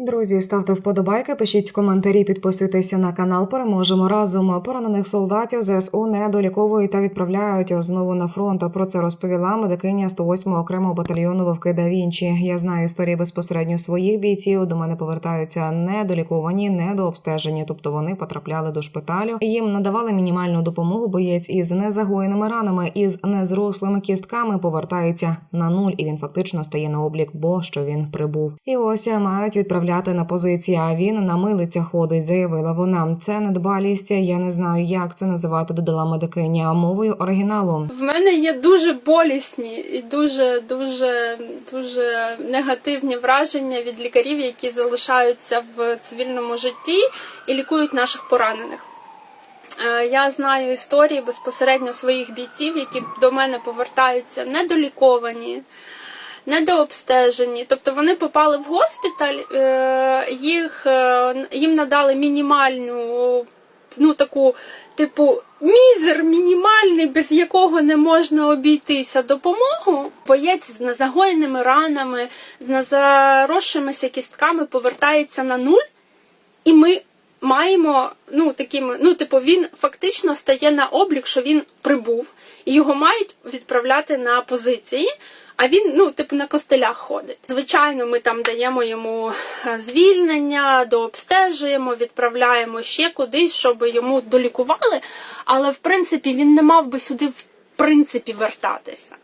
Друзі, ставте вподобайки, пишіть коментарі, підписуйтеся на канал. Переможемо разом. Поранених солдатів ЗСУ не доліковують та відправляють знову на фронт. Про це розповіла медикиня 108-го окремого батальйону Вовки да Вінчі. Я знаю історії безпосередньо своїх бійців. До мене повертаються недоліковані, недообстежені, тобто вони потрапляли до шпиталю. Їм надавали мінімальну допомогу. Боєць із незагоєними ранами, із незрослими кістками повертається на нуль, і він фактично стає на облік, бо що він прибув. І ось мають відправляти на позиції. А він на милицях ходить, заявила вона. Це недбалість. Я не знаю, як це називати. Додала медикиня мовою оригіналу. В мене є дуже болісні і дуже дуже дуже негативні враження від лікарів, які залишаються в цивільному житті і лікують наших поранених. Е, Я знаю історії безпосередньо своїх бійців, які до мене повертаються недоліковані, недообстежені. Тобто вони попали в госпіталь, е, їх, е, їм надали мінімальну, ну таку, типу, мізер мінімальний, без якого не можна обійтися допомогу. Боєць з незагоєними ранами, з незаросшимися кістками повертається на нуль, і ми маємо ну такими, ну типу, він фактично стає на облік, що він прибув, і його мають відправляти на позиції. А він, ну, типу, на костелях ходить. Звичайно, ми там даємо йому е, звільнення, дообстежуємо, відправляємо ще кудись, щоб йому долікували. Але в принципі він не мав би сюди в принципі вертатися.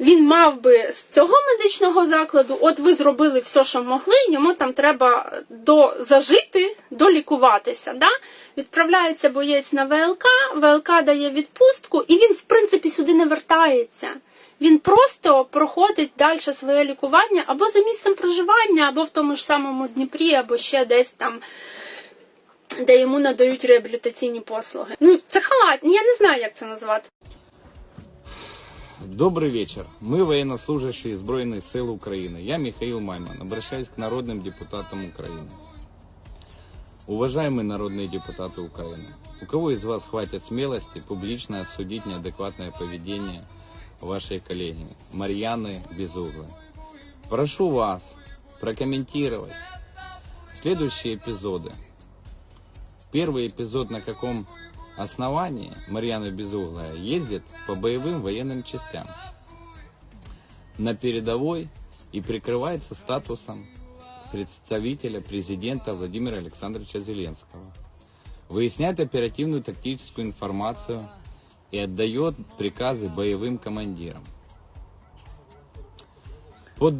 Він мав би з цього медичного закладу, от ви зробили все, що могли, йому там треба до зажити, долікуватися. Да? Відправляється боєць на ВЛК, ВЛК дає відпустку, і він, в принципі, сюди не вертається Він просто проходить далі своє лікування або за місцем проживання, або в тому ж самому Дніпрі, або ще десь там, де йому надають реабілітаційні послуги. Ну, це халат, я не знаю, як це назвати. Добрый вечер. Мы военнослужащие Збройных сил Украины. Я Михаил Майман. Обращаюсь к народным депутатам Украины. Уважаемые народные депутаты Украины, у кого из вас хватит смелости публично осудить неадекватное поведение вашей коллеги Марьяны Безуглой? Прошу вас прокомментировать следующие эпизоды. Первый эпизод на каком основании Марьяна Безуглая ездит по боевым военным частям на передовой и прикрывается статусом представителя президента Владимира Александровича Зеленского. Выясняет оперативную тактическую информацию и отдает приказы боевым командирам. От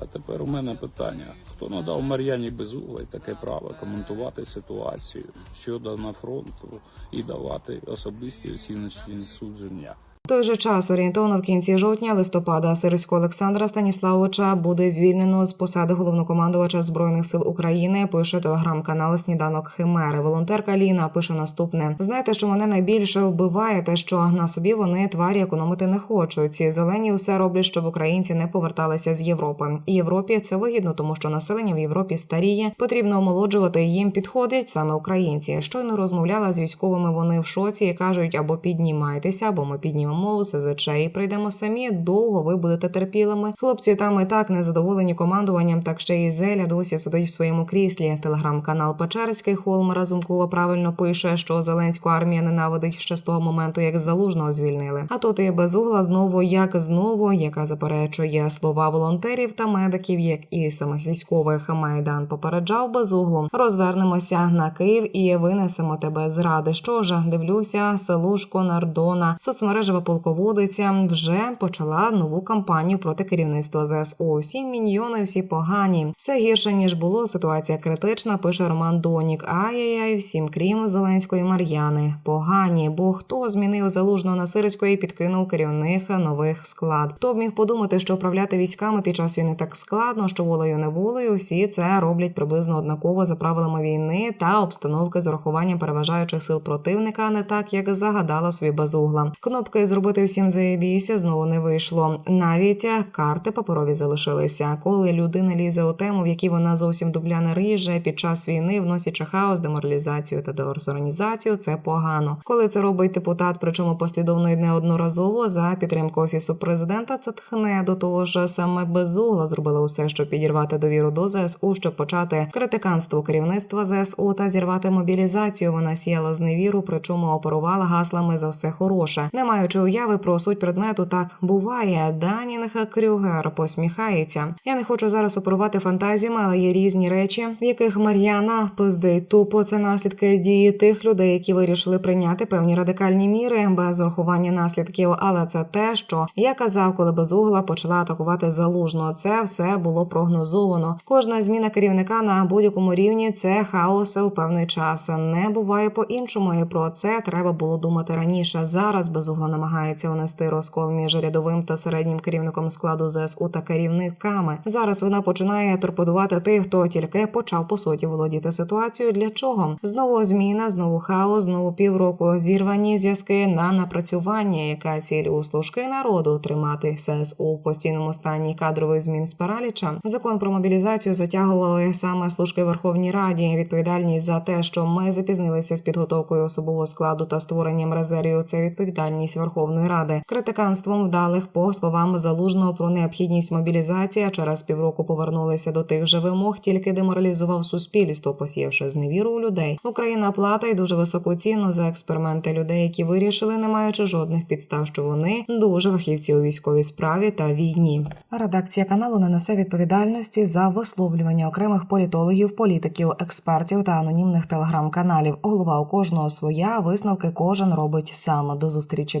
А тепер у мене питання: хто надав Мар'яні Безуглай таке право коментувати ситуацію щодо на фронту і давати особисті оціночні судження? Той же час орієнтовно в кінці жовтня листопада Сирського Олександра Станіславовича буде звільнено з посади головнокомандувача збройних сил України. Пише телеграм-канал Сніданок Химери. Волонтерка Ліна пише наступне: знаєте, що мене найбільше вбиває, те, що на собі вони тварі економити не хочуть. Ці зелені все роблять, щоб українці не поверталися з Європи. Європі це вигідно, тому що населення в Європі старіє. Потрібно омолоджувати їм підходять саме українці. Щойно розмовляла з військовими. Вони в шоці і кажуть: або піднімайтеся, або ми піднімемо в СЗЧ і прийдемо самі. Довго ви будете терпілими. Хлопці там і так незадоволені командуванням. Так ще і Зеля досі сидить в своєму кріслі. Телеграм-канал Печерський Холм Разумкова правильно пише, що Зеленську армія ненавидить ще з того моменту, як залужного звільнили. А тут і безугла знову, як знову, яка заперечує слова волонтерів та медиків, як і самих військових. Майдан попереджав безуглу. Розвернемося на Київ і винесемо тебе з ради. Що ж, дивлюся, селушко Нардона, соцмережева полководиця вже почала нову кампанію проти керівництва ЗСУ. Всі міньйони, всі погані. Все гірше ніж було. Ситуація критична. Пише Роман Донік. Ай-яй-яй, всім крім Зеленської Мар'яни. Погані, бо хто змінив залужного на Сирської і підкинув керівних нових склад. Хто б міг подумати, що управляти військами під час війни так складно, що волею неволею всі це роблять приблизно однаково за правилами війни та обстановки з урахуванням переважаючих сил противника, не так, як загадала собі безугла. Кнопки з зробити всім заєбійся знову не вийшло. Навіть карти паперові залишилися. Коли людина лізе у тему, в якій вона зовсім дубля не риже під час війни, вносячи хаос, деморалізацію та деорганізацію, це погано. Коли це робить депутат, причому послідовно і неодноразово за підтримку офісу президента, це тхне до того ж саме безугла зробила усе, щоб підірвати довіру до ЗСУ, щоб почати критиканство керівництва ЗСУ та зірвати мобілізацію. Вона сіяла зневіру, причому оперувала гаслами за все хороше, не маючи уяви про суть предмету. Так буває. Данінг Крюгер посміхається. Я не хочу зараз оперувати фантазіями, але є різні речі, в яких Мар'яна пиздить тупо. Це наслідки дії тих людей, які вирішили прийняти певні радикальні міри без урахування наслідків. Але це те, що я казав, коли безугла почала атакувати залужно. Це все було прогнозовано. Кожна зміна керівника на будь-якому рівні це хаос у певний час. Не буває по-іншому, і про це треба було думати раніше. Зараз безугла намагається унести розкол між рядовим та середнім керівником складу ЗСУ та керівниками. Зараз вона починає торпедувати тих, хто тільки почав по суті володіти ситуацією. Для чого знову зміна, знову хаос, знову півроку зірвані зв'язки на напрацювання, яка ціль у служки народу тримати ССУ в постійному стані кадрових змін з параліча. Закон про мобілізацію затягували саме служки Верховній Раді. Відповідальність за те, що ми запізнилися з підготовкою особового складу та створенням резервів. Це відповідальність Верховної Ради. Критиканством вдалих по словам залужного про необхідність мобілізації. Через півроку повернулися до тих же вимог, тільки деморалізував суспільство, посіявши зневіру у людей. Україна платить дуже високу ціну за експерименти людей, які вирішили, не маючи жодних підстав, що вони дуже фахівці у військовій справі та війні. Редакція каналу не несе відповідальності за висловлювання окремих політологів, політиків, експертів та анонімних телеграм-каналів. Голова у кожного своя висновки кожен робить сам. До зустрічі,